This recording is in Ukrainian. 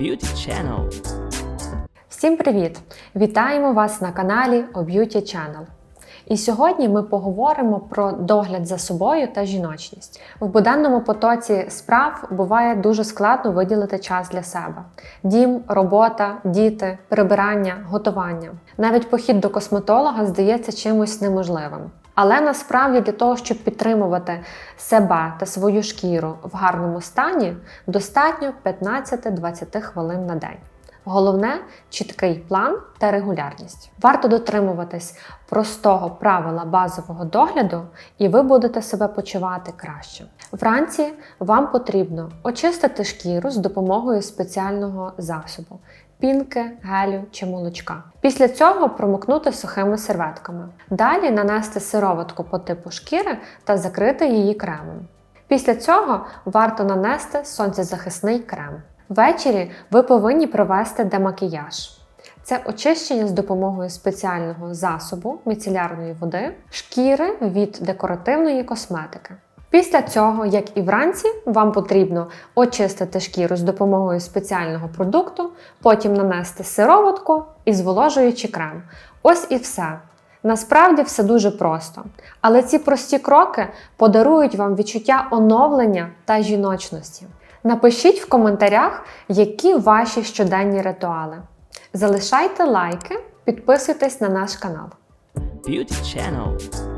Beauty Channel. Всім привіт! Вітаємо вас на каналі O Beauty Channel. І сьогодні ми поговоримо про догляд за собою та жіночність. В буденному потоці справ буває дуже складно виділити час для себе: дім, робота, діти, прибирання, готування. Навіть похід до косметолога здається чимось неможливим. Але насправді для того, щоб підтримувати себе та свою шкіру в гарному стані, достатньо 15-20 хвилин на день. Головне чіткий план та регулярність. Варто дотримуватись простого правила базового догляду, і ви будете себе почувати краще. Вранці вам потрібно очистити шкіру з допомогою спеціального засобу. Пінки, гелю чи молочка. Після цього промокнути сухими серветками. Далі нанести сироватку по типу шкіри та закрити її кремом. Після цього варто нанести сонцезахисний крем. Ввечері ви повинні провести демакіяж. Це очищення з допомогою спеціального засобу міцелярної води, шкіри від декоративної косметики. Після цього, як і вранці, вам потрібно очистити шкіру з допомогою спеціального продукту, потім нанести сироватку і зволожуючи крем. Ось і все. Насправді все дуже просто. Але ці прості кроки подарують вам відчуття оновлення та жіночності. Напишіть в коментарях, які ваші щоденні ритуали. Залишайте лайки, підписуйтесь на наш канал. Beauty Channel.